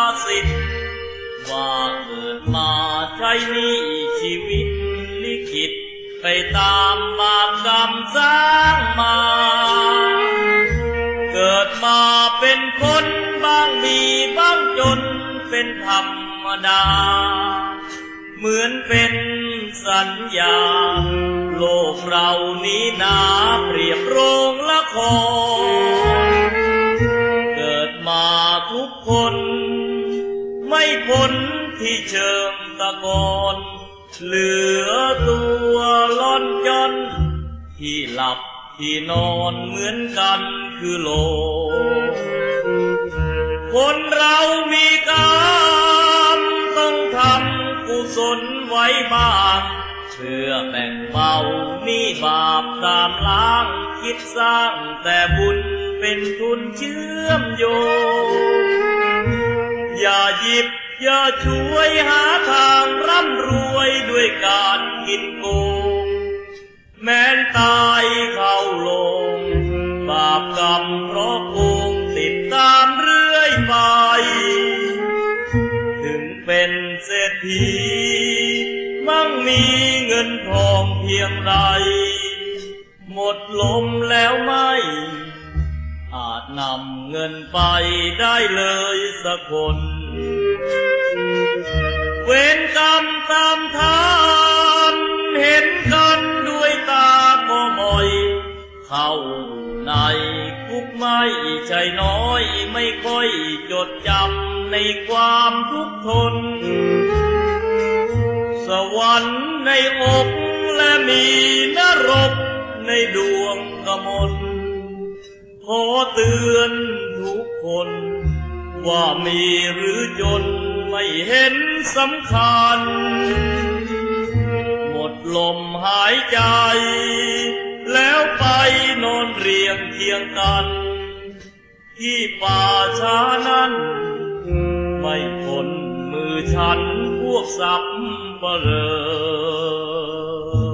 าสิทว่าเกิดมาใช้นี้ชีวิตลิขิตไปตามมากรรมสร้างมา เกิดมาเป็นคนบ้างมีบ้างจนเป็นธรรมดา เหมือนเป็นสัญญา โลกเรานี้นาเปรียบโรงละคร เกิดมาทุกคน ไม่พ้นที่เชิงตะกอนเหลือตัวล่อนจอนที่หลับที่นอนเหมือนกันคือโล คนเรามีกรรมต้องทำกุศลไว้บ้างเพื่อแบ่งเบาหนี่บาปตามล้างคิดสร้างแต่บุญเป็นทุนเชื่อมโยงอย่าหยิบ อย่าช่วยหาทางร่ำรวยด้วยการกินโกง แม้นตายเข้าลง บาปกรรมเพราะโกงติดตามเรื่อยไป ถึงเป็นเศรษฐีมั่งมีเงินทองเพียงใด หมดลมแล้วไม่ อาจนำเงินไปได้เลยสักคน เวรกรรมตามทานเห็นกันด้วยตาก็บ่อย เข้าในคุกไม่ใช่น้อยไม่ค่อยจดจำในความทุกข์ทน สวรรค์ในอกและมีนรกในดวงกมลขอเตือนทุกคน ว่ามีหรือจนไม่เห็นสำคัญ หมดลมหายใจ แล้วไปนอนเรียงเคียงกัน ที่ป่าช้านั้น ไม่พ้นมือฉันพวกสับเปลอ